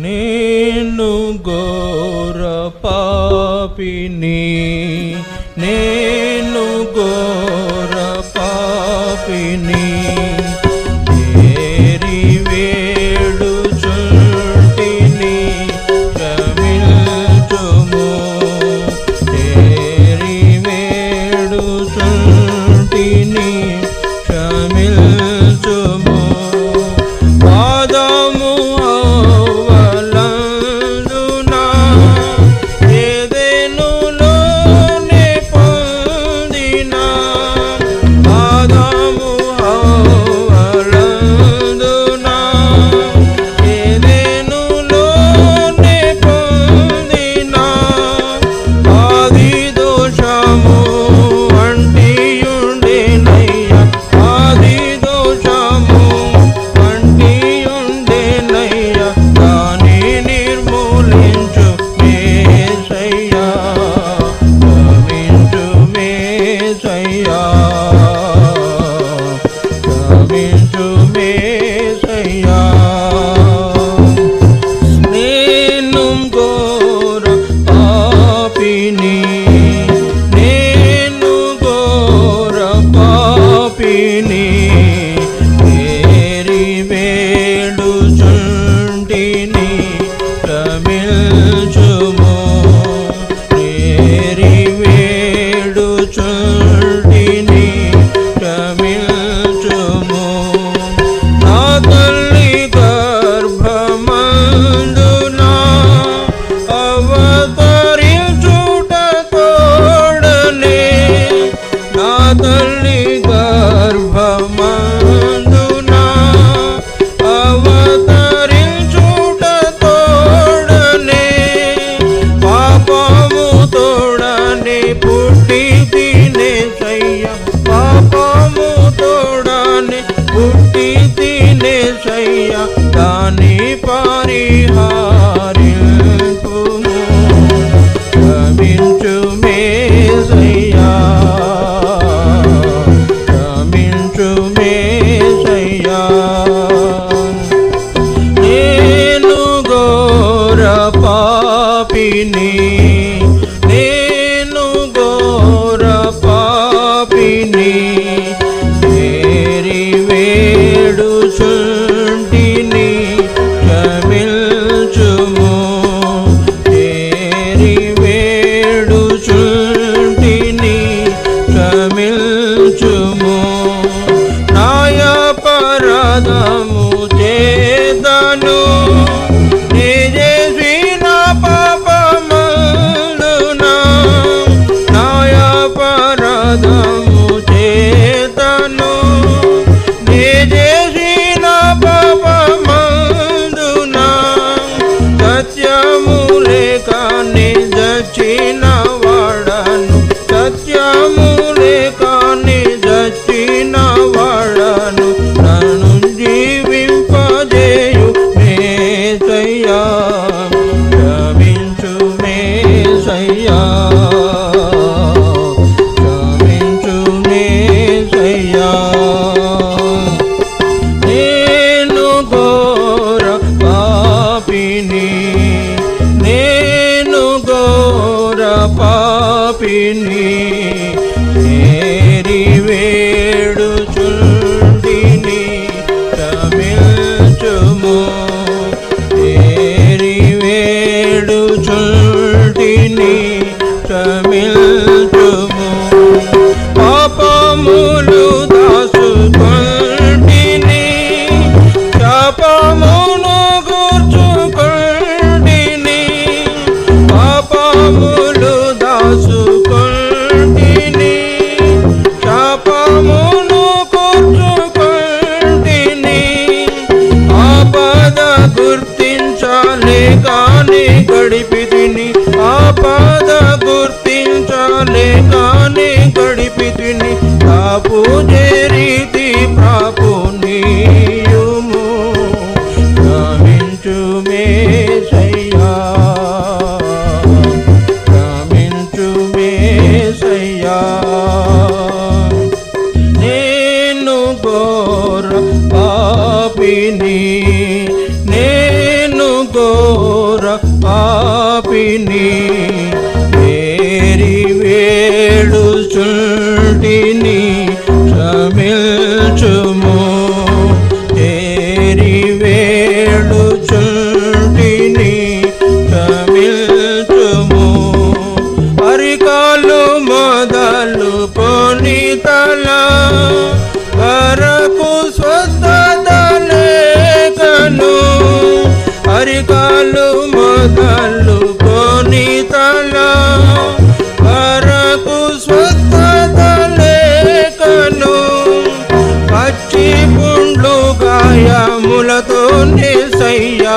నేను గోర పాపిని నేను గోర పాపిని. পরিহার ಪ್ರೀತಿನಿ ತಾಪು ಜೇ ರೀತಿ ಪ್ರಾಪು ನೀಯುಮು ಗಮಿಂಚು ಮೇ ಸಯ್ಯ ಗಮಿಂಚು ಮೇ ಸಯ್ಯ ನೇನು ಗೋರ ಪಾಪಿನಿ ನೇನು ಗೋರ ಪಾಪಿನಿ నేసయ్యా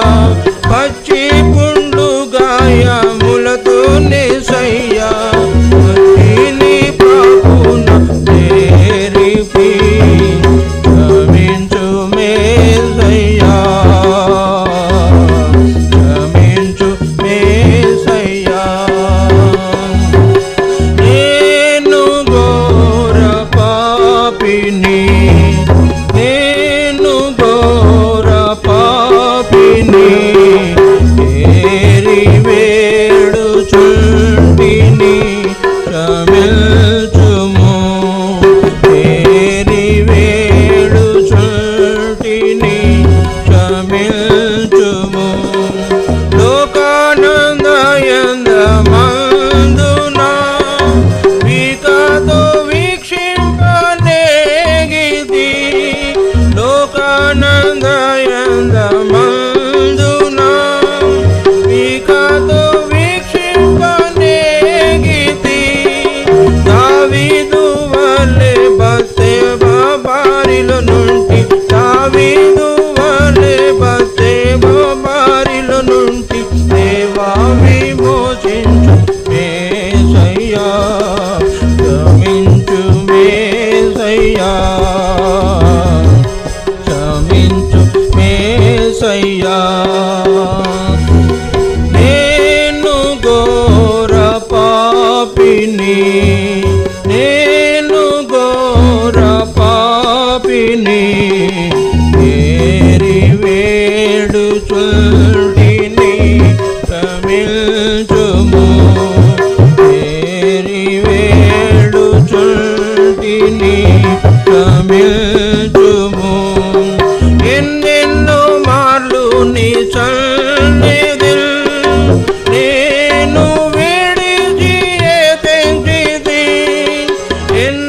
పచ్చి పుండు గాయములతో నేసయ్యా పచ్చిని పాపున తేరిపి క్షమించు మేసయ్యా క్షమించు మేసయ్యా నేను ఘోర పాపిని నే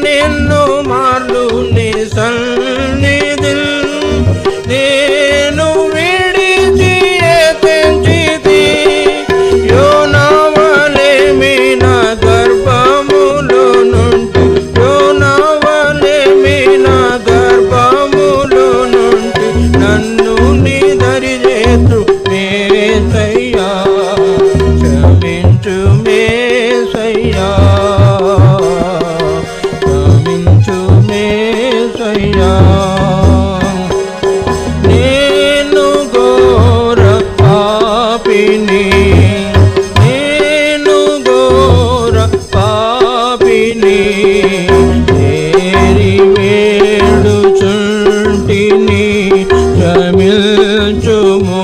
ನಿನ್ನು মো